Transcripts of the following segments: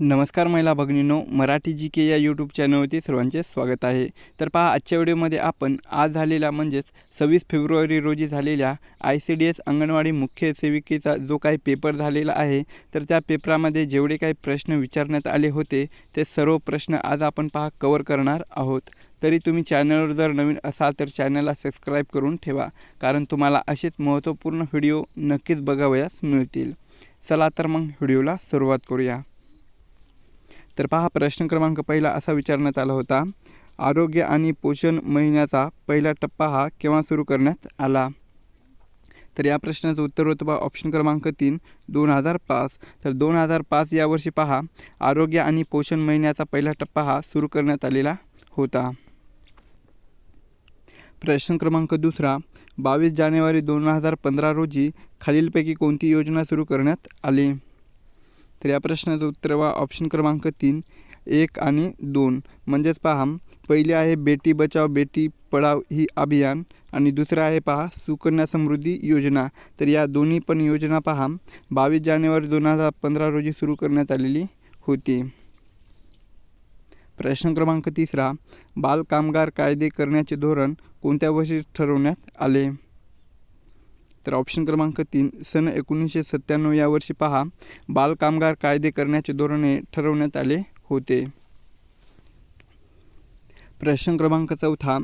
नमस्कार महिला भगिनींनो मराठी जी के या यूट्यूब चॅनलवरती सर्वांचे स्वागत आहे. तर पहा आजच्या व्हिडिओमध्ये आपण आज झालेला म्हणजेच सव्वीस फेब्रुवारी रोजी झालेल्या I C D S anganwadi मुख्य सेविकेचा जो काही पेपर झालेला आहे तर त्या पेपरामध्ये जेवढे काही प्रश्न विचारण्यात आले होते ते सर्व प्रश्न आज आपण पहा कवर करणार आहोत. तरी तुम्ही चॅनलवर जर नवीन असाल तर चॅनलला सबस्क्राईब करून ठेवा कारण तुम्हाला असेच महत्त्वपूर्ण व्हिडिओ नक्कीच बघावयास मिळतील. चला तर मग व्हिडिओला सुरुवात करूया. तर पहा प्रश्न क्रमांक पहिला असा विचारण्यात आला होता. आरोग्य आणि पोषण महिन्याचा पहिला टप्पा हा केव्हा सुरू करण्यात आला? तर या प्रश्नाचं उत्तर होतं पहा ऑप्शन क्रमांक तीन दोन हजार पाच. तर दोन हजार पाच यावर्षी पहा आरोग्य आणि पोषण महिन्याचा पहिला टप्पा हा सुरू करण्यात आलेला होता. प्रश्न क्रमांक दुसरा बावीस जानेवारी दोन हजार पंधरा रोजी खालीलपैकी कोणती योजना सुरू करण्यात आली? तर या प्रश्नाचं उत्तर वा ऑप्शन क्रमांक तीन एक आणि दोन. म्हणजेच पहा पहिली आहे बेटी बचाव बेटी पढाव ही अभियान आणि दुसरं आहे पहा सुकन्या समृद्धी योजना. तर या दोन्ही पण योजना पहा बावीस जानेवारी दोन हजार पंधरा रोजी सुरू करण्यात आलेली होती. प्रश्न क्रमांक तिसरा बालकामगार कायदे करण्याचे धोरण कोणत्या वर्षी ठरवण्यात आले? तर ऑप्शन क्रमांक तीन सन एकोणीसशे सत्त्याण्णव या वर्षी पहा बालकामगार कायदे करण्याचे धोरणे ठरवण्यात आले होते. प्रश्न क्रमांक चौथा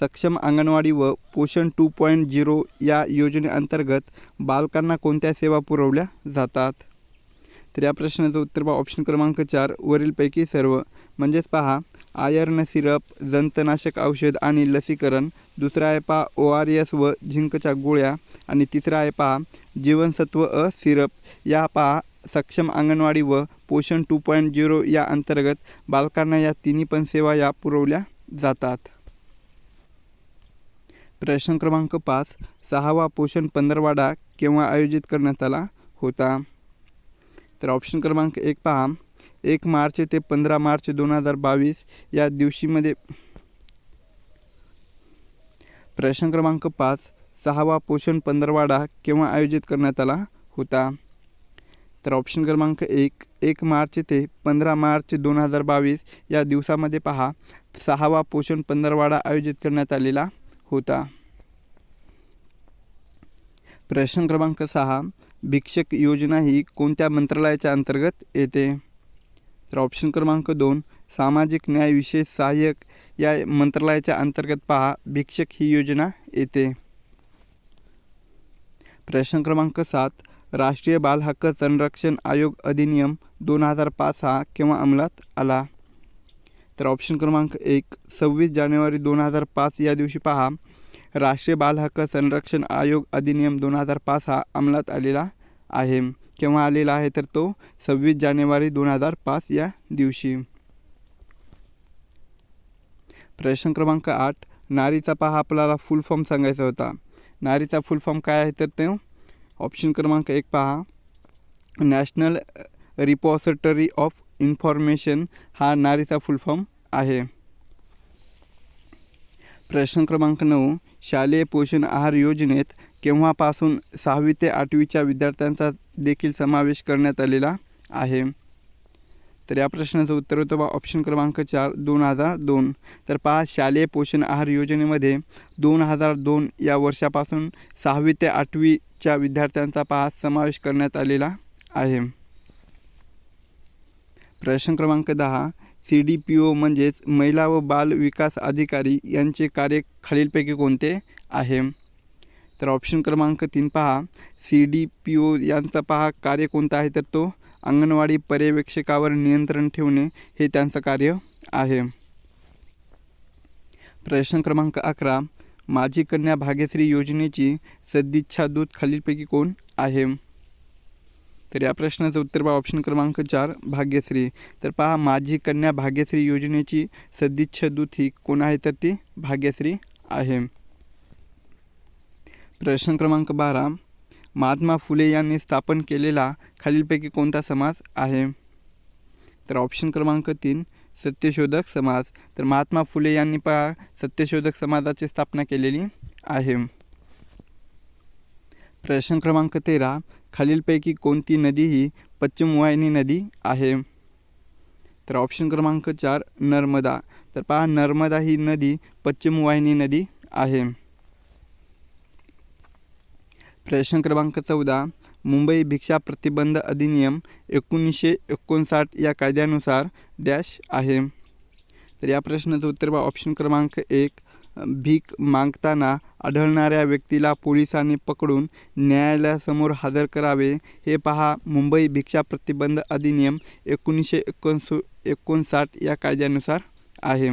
सक्षम अंगणवाडी व पोषण टू पॉईंट झिरो या योजनेअंतर्गत बालकांना कोणत्या सेवा पुरवल्या जातात? तर या प्रश्नाचं उत्तर पहा ऑप्शन क्रमांक चार वरीलपैकी सर्व. म्हणजेच पहा आयर्न सिरप जंतनाशक औषध आणि लसीकरण दुसरा आहे पहा ओ आर एस व झिंकच्या गोळ्या आणि तिसरा आहे पहा जीवनसत्व अ सिरप. या पहा सक्षम अंगणवाडी व पोषण टू पॉईंट झिरो या अंतर्गत बालकांना या तिन्ही पण सेवा या पुरवल्या जातात. प्रश्न क्रमांक पाच सहावा पोषण पंधरवाडा केव्हा आयोजित करण्यात आला होता? तर ऑप्शन क्रमांक एक पहा एक मार्च ते पंधरा मार्च दोन हजार बावीस या दिवशीमध्ये प्रश्न क्रमांक पाच सहावा पोषण पंधरवाडा केव्हा आयोजित करण्यात आला होता? तर ऑप्शन क्रमांक एक एक मार्च ते पंधरा मार्च दोन हजार बावीस या दिवसामध्ये पहा सहावा पोषण पंधरवाडा आयोजित करण्यात आलेला होता. प्रश्न क्रमांक सहा भिक्षक योजना ही कोणत्या मंत्रालयाच्या अंतर्गत येते? तर ऑप्शन क्रमांक दोन सामाजिक न्याय विशेष सहाय्यक या मंत्रालयाच्या अंतर्गत पहा भिक्षक ही योजना येते. प्रश्न क्रमांक सात राष्ट्रीय बाल हक्क संरक्षण आयोग अधिनियम दोन हजार पाच हा केव्हा अंमलात आला? तर ऑप्शन क्रमांक एक सव्वीस जानेवारी दोन हजार पाच या दिवशी पहा राष्ट्रीय बाल हक्क संरक्षण आयोग अधिनियम दोन हजार पाच हा अंमलात आलेला आहे. केव्हा आलेला आहे तर तो सव्वीस जानेवारी दोन हजार पाच या दिवशी. प्रश्न क्रमांक आठ. नारीचा पहा आपल्याला फुल फॉर्म सांगायचा होता. नारीचा फुल फॉर्म काय आहे तर ते? ऑप्शन क्रमांक एक पहा. नॅशनल रिपॉसिटरी ऑफ इन्फॉर्मेशन हा नारीचा फुल फॉर्म आहे. प्रश्न क्रमांक नऊ. शालेय पोषण आहार योजनेत केव्हापासून सहावी ते आठवीच्या विद्यार्थ्यांचा देखील समावेश करण्यात आलेला आहे. तर या प्रश्नाचं उत्तर होतं बा ऑप्शन क्रमांक चार दोन हजार दोन. तर पहा शालेय पोषण आहार योजनेमध्ये दोन हजार दोन या वर्षापासून सहावी ते आठवीच्या विद्यार्थ्यांचा पहा समावेश करण्यात आलेला आहे. प्रश्न क्रमांक दहा सी डी पी ओ म्हणजेच महिला व बाल विकास अधिकारी यांचे कार्य खालीलपैकी कोणते आहे? तर ऑप्शन क्रमांक तीन पहा. सी डी पी ओ यांचा पहा कार्य कोणता आहे? तर तो अंगणवाडी पर्यवेक्षकावर नियंत्रण ठेवणे हे त्यांचं कार्य आहे. प्रश्न क्रमांक अकरा. माझी कन्या भाग्यश्री योजनेची सदिच्छा दूत खालीलपैकी कोण आहे? तर या प्रश्नाचं उत्तर पहा ऑप्शन क्रमांक चार भाग्यश्री. तर पहा माझी कन्या भाग्यश्री योजनेची सदिच्छा दूत ही कोण आहे? तर ती भाग्यश्री आहे. प्रश्न क्रमांक बारा. महात्मा फुले यांनी स्थापन केलेला खालीलपैकी कोणता समाज आहे? तर ऑप्शन क्रमांक तीन सत्यशोधक समाज. तर महात्मा फुले यांनी पहा सत्यशोधक समाजाची स्थापना केलेली आहे. प्रश्न क्रमांक तेरा खालीलपैकी कोणती नदी ही पश्चिम वाहिनी नदी आहे? तर ऑप्शन क्रमांक चार नर्मदा. तर पहा नर्मदा ही नदी पश्चिम वाहिनी नदी आहे. प्रश्न क्रमांक चौदा मुंबई भिक्षा प्रतिबंध अधिनियम एकोणीसशे एकोणसाठ या कायद्यानुसार डॅश आहे. तर या प्रश्नाचं उत्तर बा ऑप्शन क्रमांक एक भीक मागताना आढळणाऱ्या व्यक्तीला पोलिसांनी पकडून न्यायालयासमोर हजर करावे. हे पहा मुंबई भिक्षा प्रतिबंध अधिनियम एकोणीसशे एकोणसो एकोणसाठ या कायद्यानुसार आहे.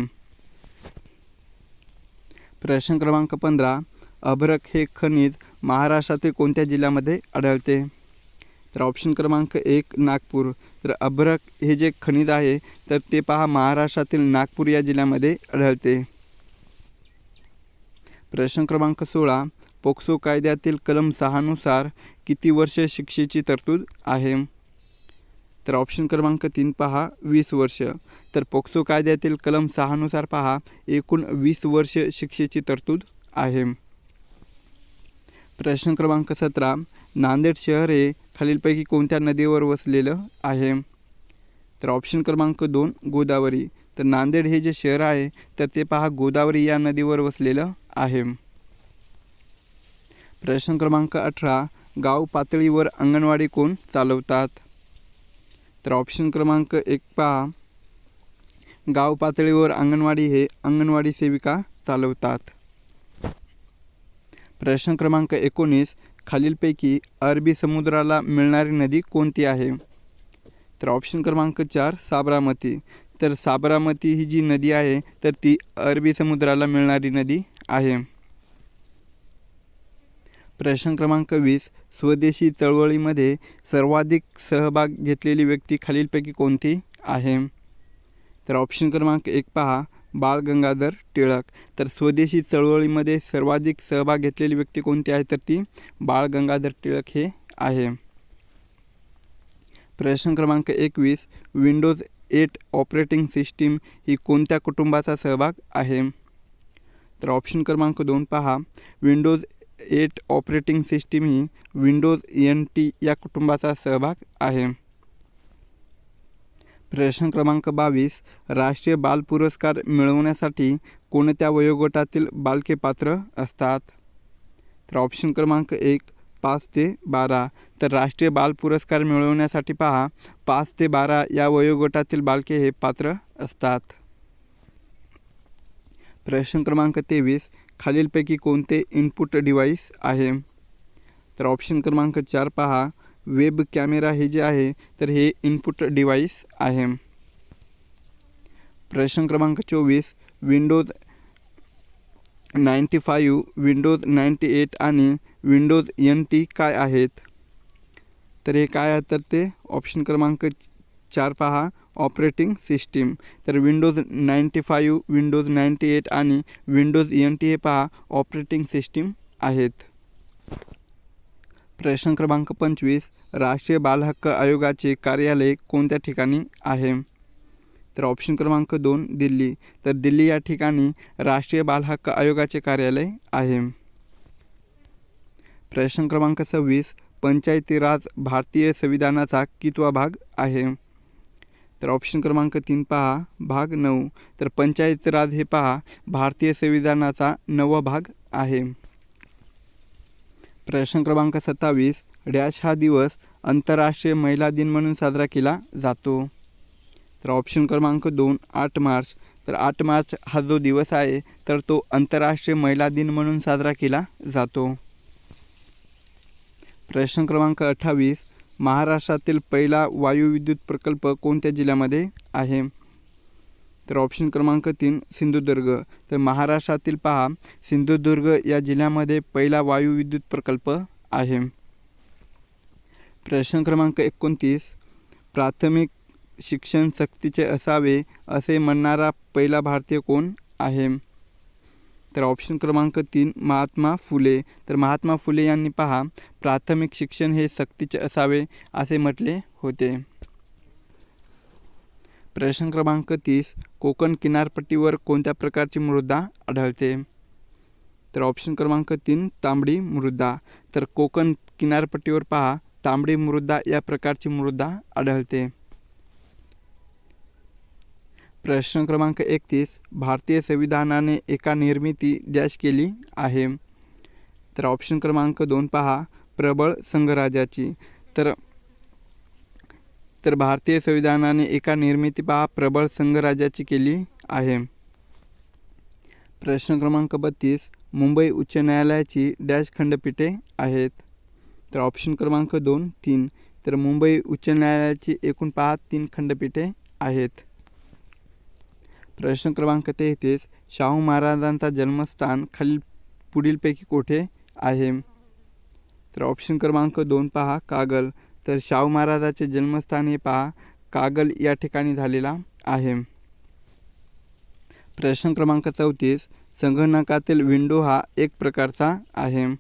प्रश्न क्रमांक पंधरा अभ्रक हे खनिज महाराष्ट्रातील कोणत्या जिल्ह्यामध्ये आढळते? तर ऑप्शन क्रमांक एक नागपूर. तर अभ्रक हे जे खनिज आहे तर ते पहा महाराष्ट्रातील नागपूर या जिल्ह्यामध्ये आढळते. प्रश्न क्रमांक सोळा पोक्सो कायद्यातील कलम सहानुसार किती वर्ष शिक्षेची तरतूद आहे? तर ऑप्शन क्रमांक तीन पहा वीस वर्ष. तर पोक्सो कायद्यातील कलम सहानुसार पहा एकूण वीस वर्ष शिक्षेची तरतूद आहे. प्रश्न क्रमांक सतरा नांदेड शहर हे खालीलपैकी कोणत्या नदीवर वसलेलं आहे? तर ऑप्शन क्रमांक दोन गोदावरी. तर नांदेड हे जे शहर आहे तर ते पहा गोदावरी या नदीवर वसलेलं आहे. प्रश्न क्रमांक अठरा गाव पातळीवर अंगणवाडी कोण चालवतात? तर ऑप्शन क्रमांक एक पहा गाव पातळीवर अंगणवाडी हे अंगणवाडी सेविका चालवतात. प्रश्न क्रमांक एकोणीस खालीलपैकी अरबी समुद्राला मिळणारी नदी कोणती आहे? तर ऑप्शन क्रमांक चार साबरामती. तर साबरामती ही जी नदी आहे तर ती अरबी समुद्राला मिळणारी नदी आहे. प्रश्न क्रमांक वीस स्वदेशी चळवळीमध्ये सर्वाधिक सहभाग घेतलेली व्यक्ती खालीलपैकी कोणती आहे? तर ऑप्शन क्रमांक एक पहा बाळ गंगाधर टिळक. तर स्वदेशी चळवळीमध्ये सर्वाधिक सहभाग घेतलेली व्यक्ती कोणती आहे? तर ती बाळ गंगाधर टिळक हे आहे. प्रश्न क्रमांक एकवीस. विंडोज एट ऑपरेटिंग सिस्टीम ही कोणत्या कुटुंबाचा सहभाग आहे? तर ऑप्शन क्रमांक दोन पहा. विंडोज एट ऑपरेटिंग सिस्टीम ही विंडोज एन टी या कुटुंबाचा सहभाग आहे. प्रश्न क्रमांक बावीस राष्ट्रीय बाल पुरस्कार मिळवण्यासाठी कोणत्या वयोगटातील बालके पात्र असतात? तर ऑप्शन क्रमांक एक पाच ते बारा. तर राष्ट्रीय बाल पुरस्कार मिळवण्यासाठी पहा पाच ते बारा या वयोगटातील बालके हे पात्र असतात. प्रश्न क्रमांक तेवीस खालीलपैकी कोणते इनपुट डिव्हाइस आहे? तर ऑप्शन क्रमांक चार पहा वेब कॅमेरा हे जे आहे तर हे इनपुट डिव्हाइस आहे. प्रश्न क्रमांक चोवीस Windows ninety five Windows ninety eight आणि विंडोज एन टी काय आहेत? तर हे काय आहे? तर ते ऑप्शन क्रमांक चार पहा ऑपरेटिंग सिस्टीम. तर Windows ninety five Windows ninety eight आणि विंडोज एन टी हे पहा ऑपरेटिंग सिस्टीम आहेत. प्रश्न क्रमांक पंचवीस राष्ट्रीय बालहक्क आयोगाचे कार्यालय कोणत्या ठिकाणी आहे? तर ऑप्शन क्रमांक दोन दिल्ली. तर दिल्ली या ठिकाणी राष्ट्रीय बालहक्क आयोगाचे कार्यालय आहे. प्रश्न क्रमांक सव्वीस पंचायती राज भारतीय संविधानाचा कितवा भाग आहे? तर ऑप्शन क्रमांक तीन पहा भाग नऊ. तर पंचायत राज हे पहा भारतीय संविधानाचा नववा भाग आहे. प्रश्न क्रमांक सत्तावीस डॅश हा दिवस आंतरराष्ट्रीय महिला दिन म्हणून साजरा केला जातो. तर ऑप्शन क्रमांक दोन आठ मार्च. तर आठ मार्च हा जो दिवस आहे तर तो आंतरराष्ट्रीय महिला दिन म्हणून साजरा केला जातो. प्रश्न क्रमांक अठ्ठावीस महाराष्ट्रातील पहिला वायुविद्युत प्रकल्प कोणत्या जिल्ह्यामध्ये आहे? तर ऑप्शन क्रमांक तीन सिंधुदुर्ग. तर महाराष्ट्रातील पहा सिंधुदुर्ग या जिल्ह्यामध्ये पहिला वायुविद्युत प्रकल्प आहे. प्रश्न क्रमांक एकोणतीस प्राथमिक शिक्षण सक्तीचे असावे असे म्हणणारा पहिला भारतीय कोण आहे? तर ऑप्शन क्रमांक तीन महात्मा फुले. तर महात्मा फुले यांनी पहा प्राथमिक शिक्षण हे सक्तीचे असावे असे म्हटले होते. प्रश्न क्रमांक तीस कोकण किनारपट्टीवर कोणत्या प्रकारची मृदा आढळते? तर ऑप्शन क्रमांक तीन तांबडी मृदा. तर कोकण किनारपट्टीवर पहा तांबडी मृदा या प्रकारची मृदा आढळते. प्रश्न क्रमांक एकतीस भारतीय संविधानाने एका निर्मिती डॅश केली आहे. तर ऑप्शन क्रमांक दोन पहा प्रबळ संघराजाची तर तर भारतीय संविधानाने एका निर्मिती पहा प्रबळ संघराज्याची केली आहे. प्रश्न क्रमांक बत्तीस मुंबई उच्च न्यायालयाची डॅश खंडपीठे आहेत. तर ऑप्शन क्रमांक दोन तीन. तर मुंबई उच्च न्यायालयाची एकूण पहा तीन खंडपीठे आहेत. प्रश्न क्रमांक तेहतीस शाहू महाराजांचा जन्मस्थान खालील पुढीलपैकी कोठे आहे? तर ऑप्शन क्रमांक दोन पहा कागल. तर शाहू महाराजाचे जन्मस्थान हे पहा कागल या ठिकाणी झालेला आहे. प्रश्न क्रमांक चौतीस संगणकातील विंडो हा एक प्रकारचा आहे.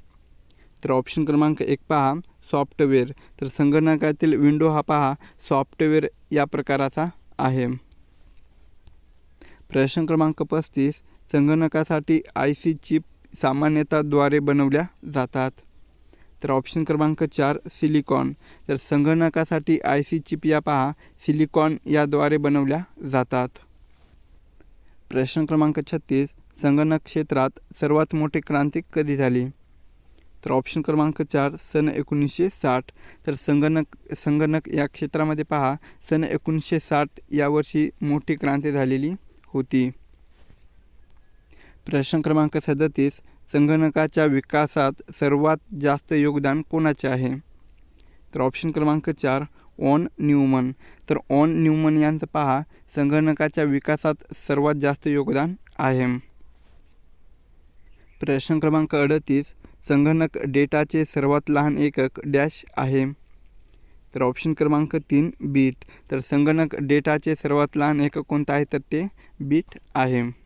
तर ऑप्शन क्रमांक एक पहा सॉफ्टवेअर तर संगणकातील विंडो हा पहा सॉफ्टवेअर या प्रकाराचा आहे. प्रश्न क्रमांक पस्तीस संगणकासाठी आय सी चिप सामान्यतःद्वारे बनवल्या जातात. तर ऑप्शन क्रमांक चार सिलिकॉन तर संगणकासाठी आय सी चिप या पहा सिलिकॉन याद्वारे बनवल्या जातात. प्रश्न क्रमांक छत्तीस संगणक क्षेत्रात सर्वात मोठी क्रांती कधी झाली? तर ऑप्शन क्रमांक चार सन एकोणीसशे साठ. तर संगणक संगणक या क्षेत्रामध्ये पहा सन एकोणीसशे साठ या वर्षी मोठी क्रांती झालेली होती. प्रश्न क्रमांक सदतीस संगणकाच्या विकासात सर्वात जास्त योगदान कोणाचे आहे? तर ऑप्शन क्रमांक चार ऑन न्यूमन. तर ऑन न्यूमन यांचं पहा संगणकाच्या विकासात सर्वात जास्त योगदान आहे. प्रश्न क्रमांक अडतीस संगणक डेटाचे सर्वात लहान एकक डॅश आहे. तर ऑप्शन क्रमांक तीन बीट. तर संगणक डेटाचे सर्वात लहान एकक कोणतं आहे? तर ते बीट आहे.